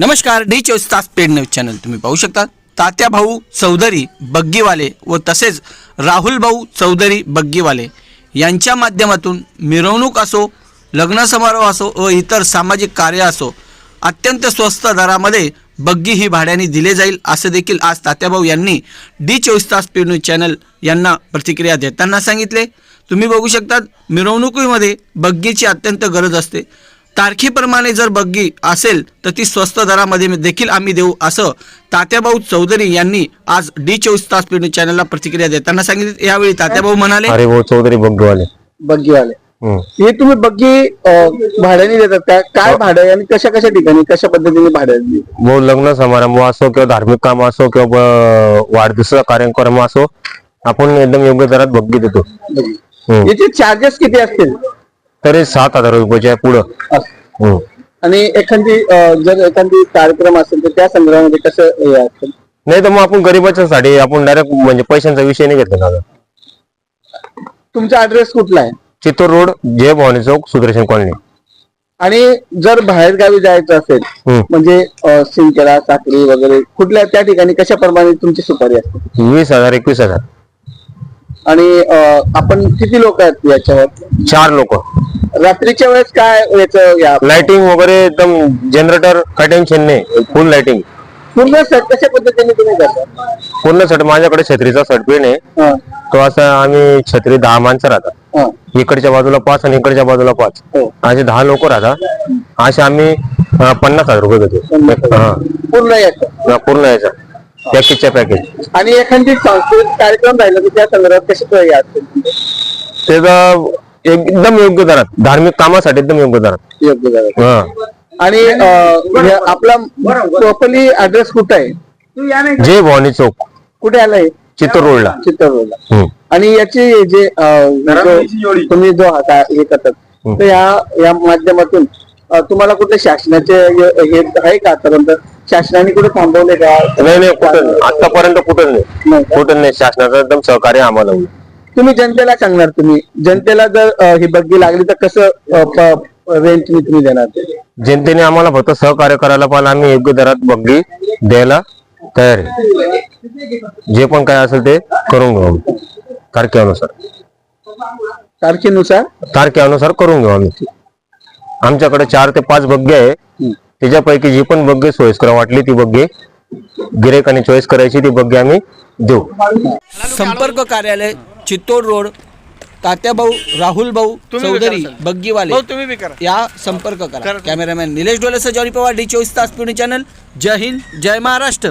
नमस्कार डी चोवीस तास पेड न्यूज चॅनल तुम्ही पाहू शकता. तात्या भाऊ चौधरी बग्गीवाले व तसेच राहुल भाऊ चौधरी बग्गीवाले यांच्या माध्यमातून मिरवणूक असो लग्न समारोह असो व इतर सामाजिक कार्य असो अत्यंत स्वस्त दरामध्ये बग्गी ही भाड्याने दिले जाईल असं देखील आज तात्याभाऊ यांनी डी चोवीस तास पेड न्यूज चॅनल यांना प्रतिक्रिया देताना सांगितले. तुम्ही बघू शकता मिरवणुकीमध्ये बग्गीची अत्यंत गरज असते. तारखेप्रमाणे जर बग्गी असेल तर ती स्वस्त दरामध्ये देखील आम्ही देऊ असं तात्याभाऊ चौधरी यांनी आज डी चोवीस तास पिढी चॅनलला प्रतिक्रिया देताना सांगितले. यावेळी तात्याभाऊ म्हणाले अरे वो चौधरी बग्गीवाले. बग्गीवाले. हे तुम्ही बग्गी भाड्याने देतात का? काय भाडं आहे आणि कशा कशा ठिकाणी कशा पद्धतीने भाड्याने वो लग्न समारंभ असो किंवा धार्मिक काम असो किंवा वाढदिवसाचा कार्यक्रम असो आपण एकदम योग्य दरात बग्गी देतो. याचे चार्जेस किती असतील? तरी सात हजार रुपयाच्या पुढं. आणि एखादी जर एखादी कार्यक्रम असेल तर त्या संदर्भामध्ये कसं हे असेल नाही तर मग आपण गरीबाच्या साठी आपण डायरेक्ट म्हणजे पैशांचा विषय नाही घेतला दादा. तुमचा ऍड्रेस कुठला आहे? Chittur road Jai Bhavani Chowk Sudarshan colony. आणि जर बाहेर गावी जायचं असेल. म्हणजे सिंदखेडा साखरी वगैरे कुठल्या त्या ठिकाणी कशा प्रमाणे तुमची सुपारी असते? वीस हजार एकवीस हजार. आणि आपण किती लोक आहेत याच्यावर? चार लोक. रात्रीच्या वेळेस काय याचं या लाइटिंग वगैरे एकदम जनरेटर काय टेन्शन नाही फुल लाइटिंग पूर्ण set कशा पद्धतीने तुम्ही करता? पूर्ण सेट माझ्याकडे छत्रीचा सेट पण आहे. तो असा आम्ही छत्री दहा माणसं राहतात. इकडच्या बाजूला पाच आणि इकडच्या बाजूला पाच. हो. असे दहा लोक राहतात. असे आम्ही पन्नास हजार रुपये देतो हा. पूर्ण याचं. हा, पूर्ण याचा. पॅकेजच्या पॅकेज आणि एखादी सांस्कृतिक कार्यक्रम राहिला की त्या संदर्भात कशी तयारी असते त्याचा एकदम योग्य दरात धार्मिक कामासाठी एकदम योग्य दरात योग्य झालं. हा. आणि अं, हे आपला प्रॉपरली ऍड्रेस कुठे आहे? जय भवानी चौक. कुठे आलाय चित्तूर रोडला. चित्तूरला हम्म. आणि याची जे अं, जो तुम्ही जो आता हे करतात तर या या माध्यमातून अं, तुम्हाला कुठे शासनाचे हे हे आहे का आतापर्यंत? शासनाने कुठे थांबवले का? नाही नाही कुठं नाही. आतापर्यंत कुठं नाही. नाही का? कुठं नाही. शासनाचं एकदम सहकार्य आम्हाला होईल. तुम्ही जनतेला सांगणार तुम्ही. जनतेला जर अं, ही बग्गी लागली तर कसं रेंट तुम्ही देणार? ते जनतेने आम्हाला फक्त सहकार्य करायला पाहिजे आम्ही योग्य दरात बघली द्यायला तयार आहे. जे पण काय असेल ते करून घेऊ आम्ही. तारखेनुसार. तारखेनुसार? तारखेनुसार करून घेऊ आम्ही. आमच्याकडे चार ते पाच बग्गे आहे. त्याच्यापैकी जी पण बग्गे सोयीस्कर वाटली ती बग्गे गिरायकाने चॉईस करायची ती बग्गे आम्ही देऊ. संपर्क कार्यालय चित्तोड रोड तात्याभाऊ राहुल भाऊ चौधरी बग्गीवाले. तुम्ही बी करा. या संपर्क करा. कॅमेरामॅन निलेश डोलेसह जॉनी पवार डी चोवीस तास पिढी चॅनल जय हिंद जय महाराष्ट्र.